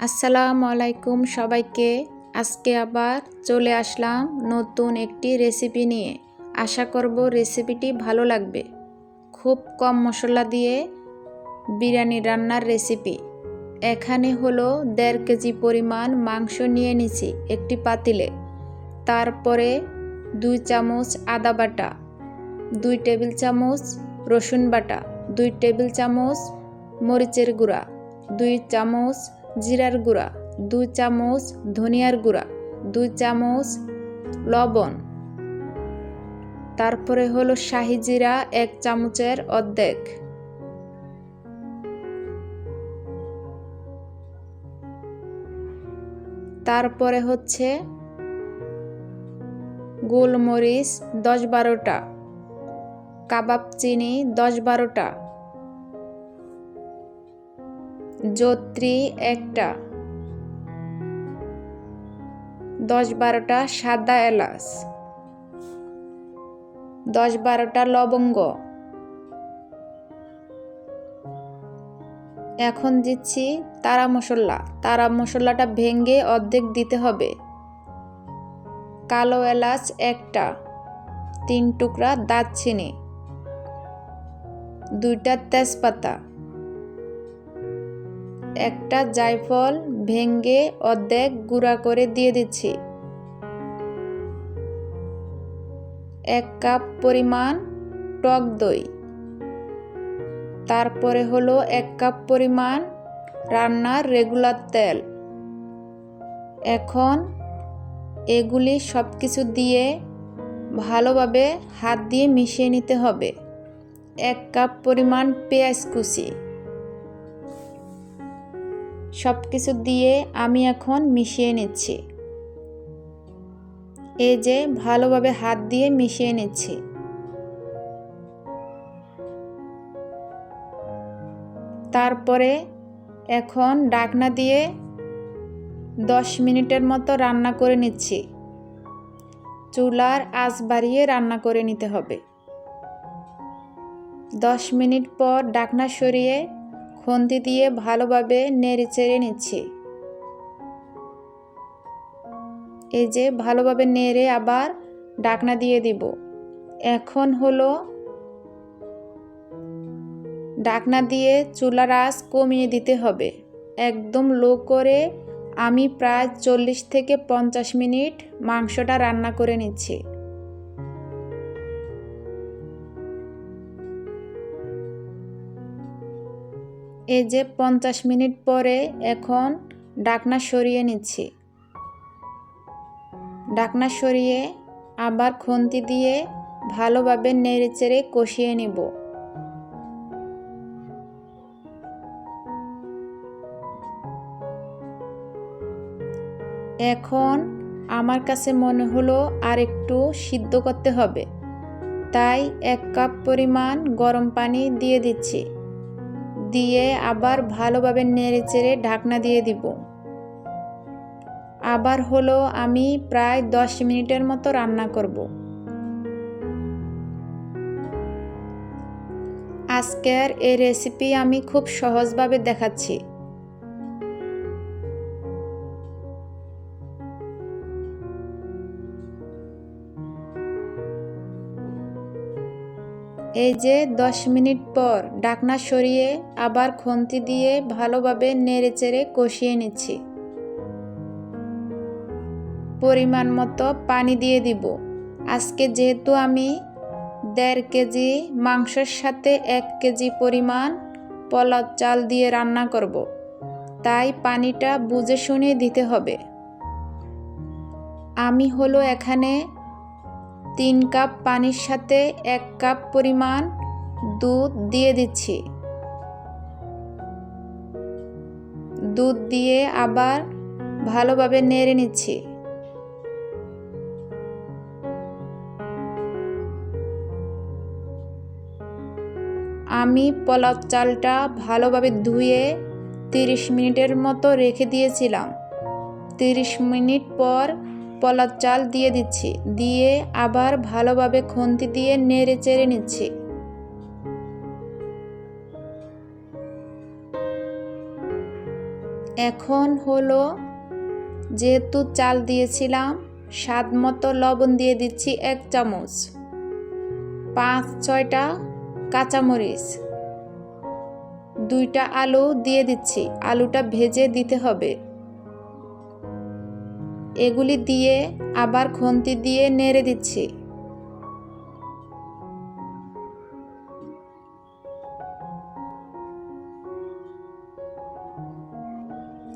আসসালামু আলাইকুম সবাইকে। আজকে আবার চলে আসলাম নতুন একটি রেসিপি নিয়ে। আশা করব রেসিপিটি ভালো লাগবে। খুব কম মশলা দিয়ে বিরিয়ানি রান্নার রেসিপি। এখানে হলো দেড় কেজি পরিমাণ মাংস নিয়ে নিছি একটি পাতিলে। তারপরে দুই চামচ আদা বাটা, দুই টেবিল চামচ রসুন বাটা, দুই টেবিল চামচ মরিচের গুঁড়া, দুই চামচ জিরার গুঁড়া, দুই চামচ ধনিয়ার গুঁড়া, দুই চামচ লবণ। তারপরে হলো শাহি জিরা এক চামচের অর্ধেক। তারপরে হচ্ছে গোলমরিচ দশ বারোটা, কাবাব চিনি দশ বারোটা, জত্রি একটা, দশ বারোটা সাদা এলাচ, দশ বারোটা লবঙ্গ। এখন দিচ্ছি তারা মশলা। তারা মশলাটা ভেঙে অর্ধেক দিতে হবে। কালো এলাচ একটা, তিন টুকরা দারচিনি, দুইটা তেজপাতা, একটা জায়ফল ভেঙ্গে অর্ধেক গুঁড়া করে দিয়ে দিচ্ছি। এক কাপ পরিমাণ টক দই। তারপরে হলো এক কাপ পরিমাণ রান্নার রেগুলার তেল। এখন এগুলি সব কিছু দিয়ে ভালোভাবে হাত দিয়ে মিশিয়ে নিতে হবে। এক কাপ পরিমাণ পেঁয়াজ কুচি। সব কিছু দিয়ে আমি এখন মিশিয়ে নিচ্ছি। এই যে ভালোভাবে হাত দিয়ে মিশিয়ে নিচ্ছি। তারপরে এখন ডাকনা দিয়ে দশ মিনিটের মতো রান্না করে নিচ্ছি। চুলার আঁচ বাড়িয়ে রান্না করে নিতে হবে। দশ মিনিট পর ডাকনা সরিয়ে খন্তি দিয়ে ভালোভাবে নেড়ে চেড়ে নিচ্ছি। এই যে ভালোভাবে নেড়ে আবার ডাকনা দিয়ে দিব। এখন হলো ডাকনা দিয়ে চুলার আঁচ কমিয়ে দিতে হবে। একদম লো করে আমি প্রায় চল্লিশ থেকে পঞ্চাশ মিনিট মাংসটা রান্না করে নিচ্ছি। এই যে পঞ্চাশ মিনিট পরে এখন ডাকনা সরিয়ে নিচ্ছি। ডাকনা সরিয়ে আবার খুন্তি দিয়ে ভালোভাবে নেড়ে চেড়ে কষিয়ে নিব। এখন আমার কাছে মনে হলো আর একটু সিদ্ধ করতে হবে। তাই এক কাপ পরিমাণ গরম পানি দিয়ে দিচ্ছি। দিয়ে আবার ভালোভাবে নেড়ে চেড়ে ঢাকনা দিয়ে দিব। আবার হলো আমি প্রায় দশ মিনিটের মতো রান্না করব। আজকের এই রেসিপি আমি খুব সহজভাবে দেখাচ্ছি। এই যে দশ মিনিট পর ডাকনা সরিয়ে আবার খন্তি দিয়ে ভালোভাবে নেড়ে চেড়ে কষিয়ে নিচ্ছি পরিমাণ মতো পানি দিয়ে দিব আজকে যেহেতু আমি দেড় কেজি মাংসের সাথে এক কেজি পরিমাণ পোলাও চাল দিয়ে রান্না করব। তাই পানিটা বুঝে শুনে দিতে হবে আমি হলো এখানে তিন কাপ পানির সাথে এক কাপ পরিমাণ দুধ দিয়ে দিচ্ছি। দুধ দিয়ে আবার ভালোভাবে নেড়ে নিচ্ছি। আমি পোলাও চালটা ভালোভাবে ধুয়ে তিরিশ মিনিটের মতো রেখে দিয়েছিলাম। তিরিশ মিনিট পর পলার চাল দিয়ে দিচ্ছি, দিয়ে আবার ভালোভাবে খুন্তি দিয়ে নেড়ে চেড়ে নিচ্ছি। এখন হলো যেহেতু চাল দিয়েছিলাম স্বাদ মতো লবণ দিয়ে দিচ্ছি এক চামচ। পাঁচ, ছয়টা কাঁচামরিচ। দুইটা আলু দিয়ে দিচ্ছি, আলুটা ভেজে দিতে হবে। এগুলি দিয়ে আবার খুন্তি দিয়ে নেড়ে দিচ্ছি।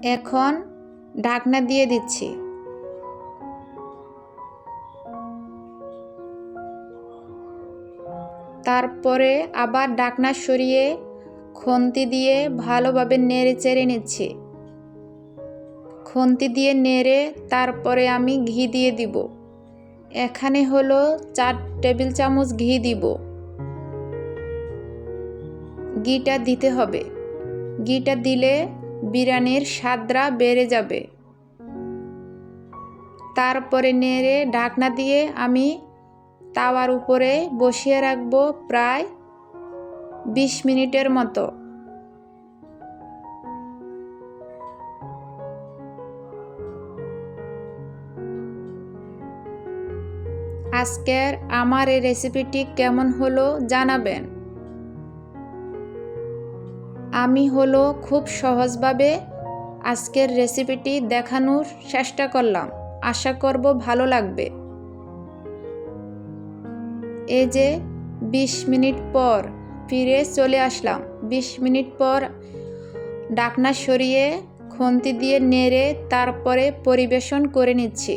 এখন ঢাকনা দিয়ে দিচ্ছি। তারপরে আবার ঢাকনা সরিয়ে খুন্তি দিয়ে ভালোভাবে নেড়ে চেড়ে নিচ্ছি। খুন্তি দিয়ে নেড়ে তারপরে আমি ঘি দিয়ে দিব। এখানে হলো চার টেবিল চামচ ঘি দিব। ঘিটা দিতে হবে। ঘিটা দিলে বিরিয়ানির স্বাদরা বেড়ে যাবে। তারপরে নেড়ে ঢাকনা দিয়ে আমি তাওয়ার উপরে বসিয়ে রাখব প্রায় বিশ মিনিটের মতো। আজকের আমার এই রেসিপিটি কেমন হলো জানাবেন। আমি হলো খুব সহজভাবে আজকের রেসিপিটি দেখানোর চেষ্টা করলাম। আশা করব ভালো লাগবে। এই যে বিশ মিনিট পর ফিরে চলে আসলাম। বিশ মিনিট পর ডাকনা সরিয়ে খুন্তি দিয়ে নেড়ে তারপরে পরিবেশন করে নিচ্ছি।